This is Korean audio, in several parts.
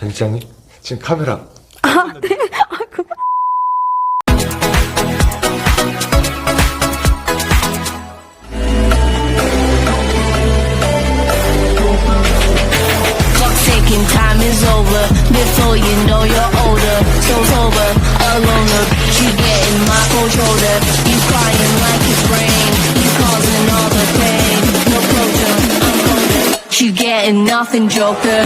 전 시장님 지금 카메라 Clock ticking, time is over. Before you know you're older. So sober, alone, the bitch you getting my controller. You crying like it's rain. You causing all the pain. No closure, I'm colder. You getting nothing, Joker.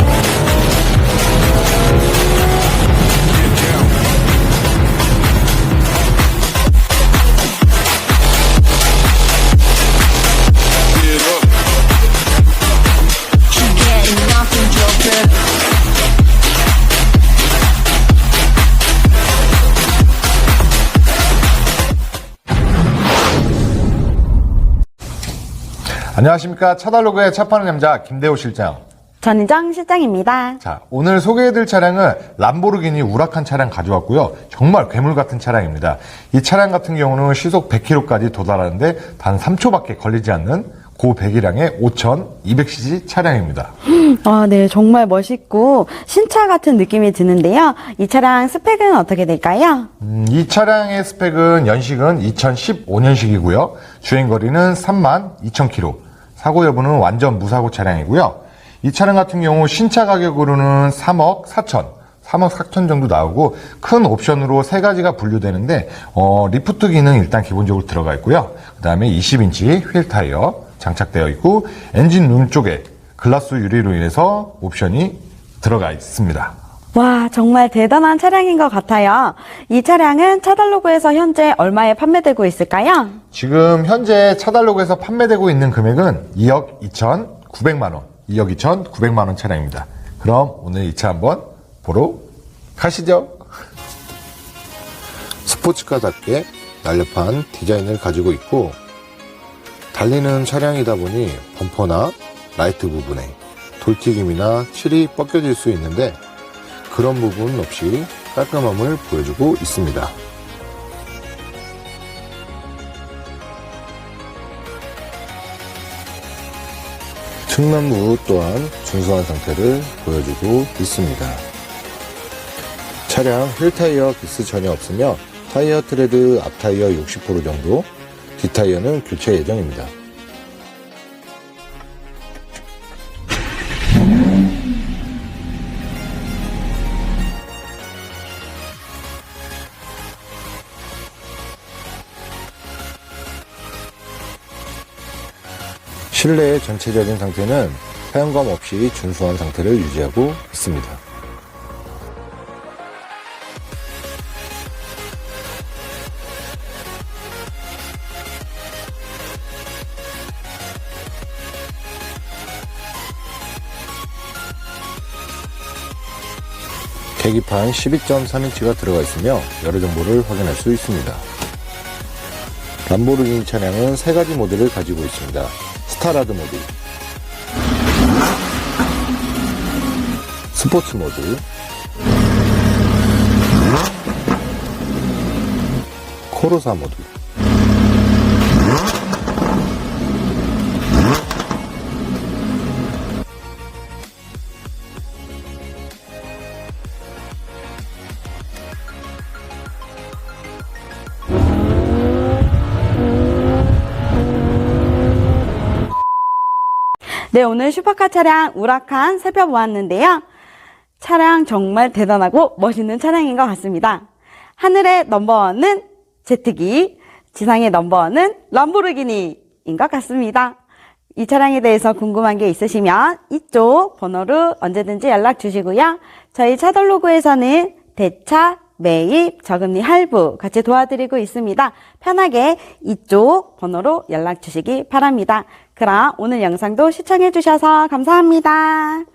안녕하십니까 차달로그의 차 파는 남자 김대호 실장 전희정 실장입니다. 자 오늘 소개해드릴 차량은 람보르기니 우라칸 차량 가져왔고요 정말 괴물 같은 차량입니다 이 차량 같은 경우는 시속 100km까지 도달하는데 단 3초밖에 걸리지 않는 고배기량의 5200cc 차량입니다 아, 네, 정말 멋있고 신차 같은 느낌이 드는데요. 이 차량 스펙은 어떻게 될까요? 음, 이 차량의 스펙은 연식은 2015년식이고요. 주행거리는 3만 2천 km. 사고 여부는 완전 무사고 차량이고요. 이 차량 같은 경우 신차 가격으로는 3억 4천, 3억 4천 정도 나오고 큰 옵션으로 세 가지가 분류되는데 어, 리프트 기능 일단 기본적으로 들어가 있고요. 그 다음에 20인치 휠 타이어 장착되어 있고 엔진 룸 쪽에 글라스 유리로 인해서 옵션이 들어가 있습니다. 와, 정말 대단한 차량인 것 같아요. 이 차량은 차달로그에서 현재 얼마에 판매되고 있을까요? 지금 현재 차달로그에서 판매되고 있는 금액은 2억 2,900만 원, 2억 2,900만 원 차량입니다. 그럼 오늘 이 차 한번 보러 가시죠. 스포츠카답게 날렵한 디자인을 가지고 있고 달리는 차량이다 보니 범퍼나 라이트 부분에 돌튀김이나 칠이 벗겨질 수 있는데 그런 부분 없이 깔끔함을 보여주고 있습니다. 측면부 또한 준수한 상태를 보여주고 있습니다. 차량 휠타이어 기스 전혀 없으며 타이어 트레드 앞 타이어 60% 정도, 뒷 타이어는 교체 예정입니다. 실내의 전체적인 상태는 사용감 없이 준수한 상태를 유지하고 있습니다. 계기판 12.3인치가 들어가 있으며 여러 정보를 확인할 수 있습니다. 람보르기니 차량은 세 가지 모드를 가지고 있습니다. 스타라드 모드, 스포츠 모드, 코르사 모드. 네, 오늘 슈퍼카 차량 우라칸 살펴보았는데요. 차량 정말 대단하고 멋있는 차량인 것 같습니다. 하늘의 넘버원은 제트기, 지상의 넘버원은 람보르기니인 것 같습니다. 이 차량에 대해서 궁금한 게 있으시면 이쪽 번호로 언제든지 연락 주시고요. 저희 차돌로그에서는 대차, 매입, 저금리 할부 같이 도와드리고 있습니다. 편하게 이쪽 번호로 연락 주시기 바랍니다. 그럼 오늘 영상도 시청해 주셔서 감사합니다.